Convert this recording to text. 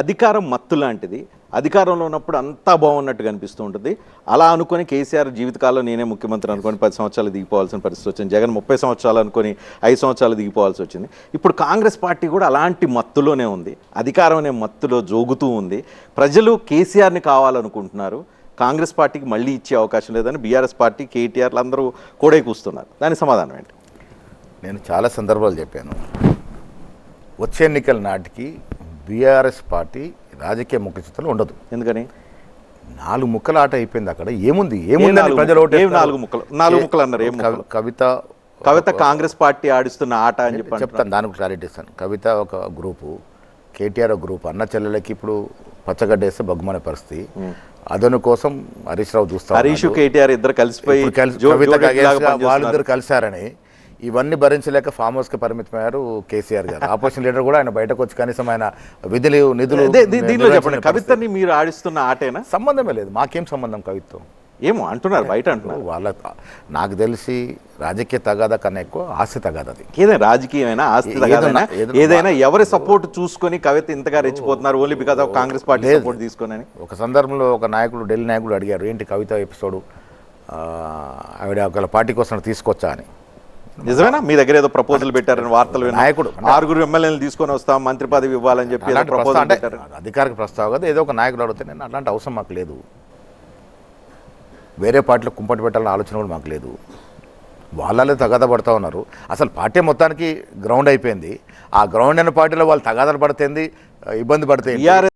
అధికారం మత్తు లాంటిది. అధికారంలో ఉన్నప్పుడు అంతా బాగున్నట్టు కనిపిస్తూ ఉంటుంది. అలా అనుకుని కేసీఆర్ జీవితకాలంలో నేనే ముఖ్యమంత్రి అనుకొని పది సంవత్సరాలు దిగిపోవాల్సిన పరిస్థితి వచ్చింది. జగన్ ముప్పై సంవత్సరాలు అనుకొని ఐదు సంవత్సరాలు దిగిపోవాల్సి వచ్చింది. ఇప్పుడు కాంగ్రెస్ పార్టీ కూడా అలాంటి మత్తులోనే ఉంది. అధికారం అనే మత్తులో జోగుతూ ఉంది. ప్రజలు కేసీఆర్ని కావాలనుకుంటున్నారు. కాంగ్రెస్ పార్టీకి మళ్ళీ ఇచ్చే అవకాశం లేదని బీఆర్ఎస్ పార్టీ కేటీఆర్లు అందరూ కూడా కూస్తున్నారు. దానికి సమాధానం ఏంటి? నేను చాలా సందర్భాలు చెప్పాను. వచ్చే ఎన్నికల నాటికి బీఆర్ఎస్ పార్టీ రాజకీయ ముఖ చిత్రంలో ఉండదు ఎందుకని నాలుగు ముక్కల ఆట అయిపోయింది అక్కడ ఏముంది ఏముంది నాలుగు ప్రజలు? నాలుగు ముక్కలు? నాలుగు ముక్కలు అన్నారు, ఏం? కవిత కవిత కాంగ్రెస్ పార్టీ ఆడిస్తున్న ఆట అని చెప్పి. చెప్తాను దానికి క్లారిటీ ఇస్తాను కవిత ఒక గ్రూపు కేటీఆర్ ఒక గ్రూప్ అన్న చెల్లెలకి ఇప్పుడు పచ్చగడ్డేస్తే బగ్గుమనే పరిస్థితి అదను కోసం హరీష్ రావు చూస్తా హరీష్. కేటీఆర్ ఇద్దరు కలిసిపోయి. వాళ్ళిద్దరు కలిశారని ఇవన్నీ భరించలేక ఫామ్ హౌస్కి పరిమితమయ్యారు కేసీఆర్ గారు. ఆపోజిషన్ లీడర్ కూడా ఆయన బయటకు వచ్చి కనీసం ఆయన విధులు నిధులు దీనిలో చెప్పండి. కవితని మీరు ఆడిస్తున్న ఆటేనా? సంబంధమే లేదు. మాకేం సంబంధం కవిత్వం? ఏమో అంటున్నారు బయట అంటున్నారు. వాళ్ళ నాకు తెలిసి రాజకీయ తగాదా కన్నా ఎక్కువ ఆస్తి తగాదా అది ఏదైనా రాజకీయమైనా ఆస్తి ఏదైనా- తగాదైనా, ఏదైనా- ఎవరి సపోర్ట్ చూసుకొని కవిత ఇంతగా రెచ్చిపోతున్నారు? Only because of Congress party. Support తీసుకొని ఒక సందర్భంలో ఒక నాయకుడు ఢిల్లీ నాయకుడు అడిగారు ఏంటి కవిత ఎపిసోడ్? ఆవిడ ఒకళ్ళ పార్టీ కోసం తీసుకొచ్చా? అని. నిజమేనా మీ దగ్గర ఏదో ప్రపోజల్ పెట్టారని వార్తలు. నాయకుడు. ఆరుగురు ఎమ్మెల్యేలు తీసుకొని వస్తాం మంత్రి పదవి ఇవ్వాలని చెప్పి ప్రపోజల్ పెట్టారు అధికారిక ప్రస్తావం కదా ఏదో ఒక నాయకుడు అడిగితే నేను అలాంటి అవసరం మాకు లేదు వేరే పార్టీలో కుంపటి పెట్టాలన్న ఆలోచన కూడా మాకు లేదు వాళ్ళే తగాదా పడతా ఉన్నారు అసలు పార్టీ మొత్తానికి గ్రౌండ్ అయిపోయింది ఆ గ్రౌండ్ అయిన పార్టీలో వాళ్ళు తగాదాలు పడితేంది ఇబ్బంది పడితే ఏంటి? టీఆర్ఎస్